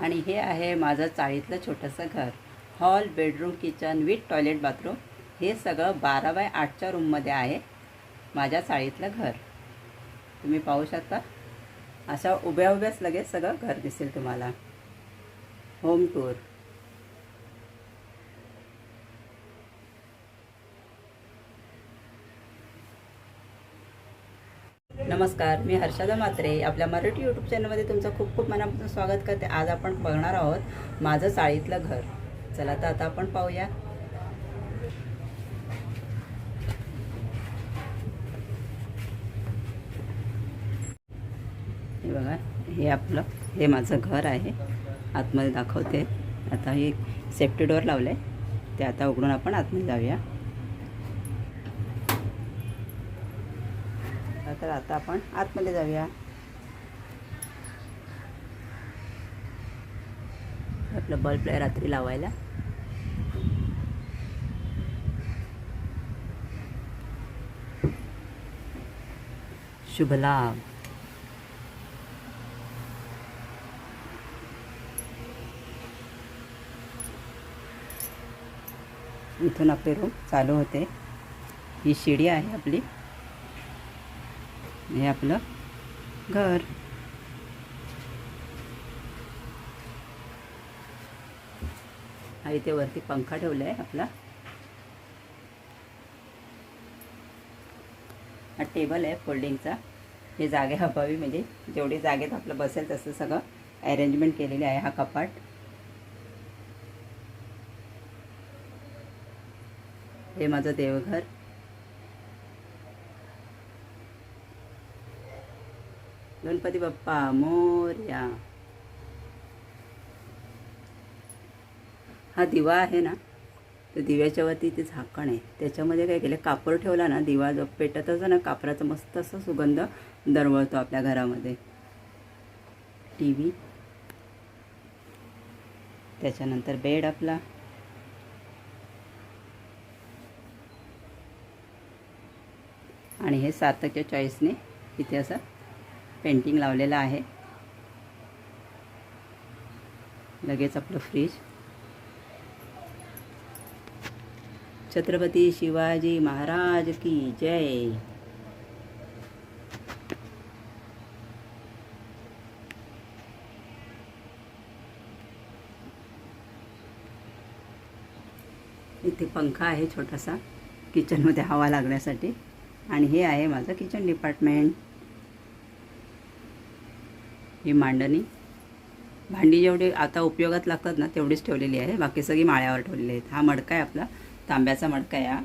आणि हे आहे माझं चाळीतलं छोटंसं घर. Hall bedroom kitchen with toilet bathroom हे सगळं बारा बाय आठच्या रूममध्ये आहे. माझ्या चाळीतलं घर. तुम्ही पाहू शकता. अशा उभ्या उभ्याच लगेच सगळं घर दिसेल तुम्हाला. होम टूर नमस्कार मी हर्षदा मात्रे आपल्या मराठी यूट्यूब चॅनलमध्ये तुमचं खूप खूप मनापासून स्वागत करते. आज आपण बघणार आहोत माझं चाळीतलं घर. चला तर आता आपण पाहूया. हे बघा हे आपलं हे माझं घर आहे. आतमध्ये दाखवते. आता हे सेफ्टी डोअर लावलं आहे ते आता उघडून आपण आतमध्ये जाऊया. तर आता आपण आतमध्ये जाऊया. आपलं बल्ब आहे रात्री लावायला. शुभ लाभ इथून आपले रूम चालू होते. ही शिडी आहे आपली. हे आपलं घर. हा इथे वरती पंखा ठेवला आहे आपला. हा टेबल आहे फोल्डिंगचा. हे जागे हवावी म्हणजे जेवढी जागेत आपलं बसेल तसं सगळं अरेंजमेंट केलेले आहे हा कपाट. हे माझं देवघर. गणपती बाप्पा मोर्या हा दिवा आहे ना? तर दिव्याच्या वरती ते झाकण आहे. त्याच्यामध्ये काय केलं? कापड ठेवला ना दिवा जो पेटत असं ना कापराचा मस्त असं सुगंध दरवळतो आपल्या घरामध्ये. टी व्ही त्याच्यानंतर बेड आपला. आणि हे सातक्या चॉईसने इथे असं पेंटिंग लावलेलं आहे. लगेच आपलं फ्रीज छत्रपती शिवाजी महाराज की जय. इथे पंखा आहे छोटासा. किचनमध्ये हवा लागण्यासाठी. आणि हे आहे माझं किचन डिपार्टमेंट ही मांडणी. भांडी जेवढी आता उपयोगात लागतात ना तेवढीच ठेवलेली आहे. बाकी सगळी माळ्यावर ठेवलेली आहेत. हा मडका आहे आपला. तांब्याचा मडका आहे हा.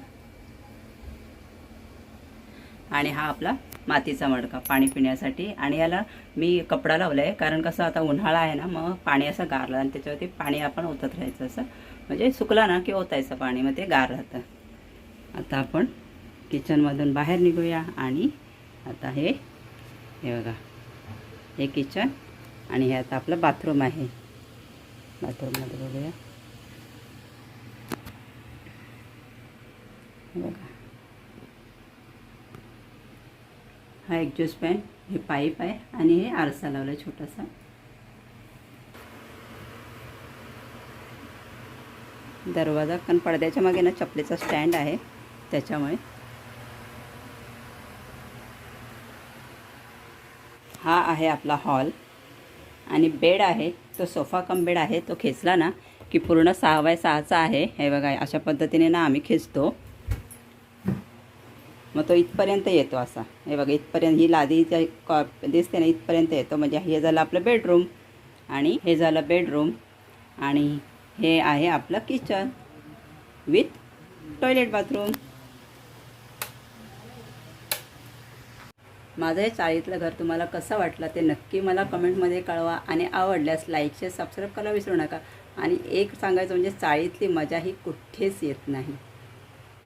आणि हा आपला मातीचा मडका पाणी पिण्यासाठी. आणि याला मी कपडा लावला आहे कारण कसं आता उन्हाळा आहे ना मग पाणी असं गारलं आणि त्याच्यावरती पाणी आपण ओतत राहायचं असं. म्हणजे सुकला ना की ओतायचं पाणी मग ते गार राहतं. आता आपण किचनमधून बाहेर निघूया आणि आता हे हे बघा. हे किचन आणि हे आता आपलं बाथरूम आहे. बाथरूममध्ये बघूया. बघा. हा एक्झॉस्ट फॅन हे पाईप आहे आणि हे आरसा लावला आहे छोटासा. दरवाजा कारण पडद्याच्या मागे ना चपलेचा स्टँड आहे त्याच्यामुळे. हा आहे आपला हॉल. आणि बेड आहे तो सोफा कम बेड आहे तो खेचला ना की पूर्ण सहा बाय सहाचा आहे. हे बघा अशा पद्धतीने ना आम्ही खेचतो. मग तो इथपर्यंत येतो असा. हे बघा इथपर्यंत ही लादी कॉ दिसते ना इथपर्यंत येतो. म्हणजे हे झालं आपलं बेडरूम आणि हे झालं बेडरूम आणि हे आहे आपलं किचन विथ टॉयलेट बाथरूम माझं हे चाळीतलं घर तुम्हाला कसं वाटलं ते नक्की मला कमेंटमध्ये कळवा आणि आवडल्यास लाईक शेअर सबस्क्राईब करायला विसरू नका. आणि एक सांगायचं म्हणजे चाळीतली मजा ही कुठेच येत नाही.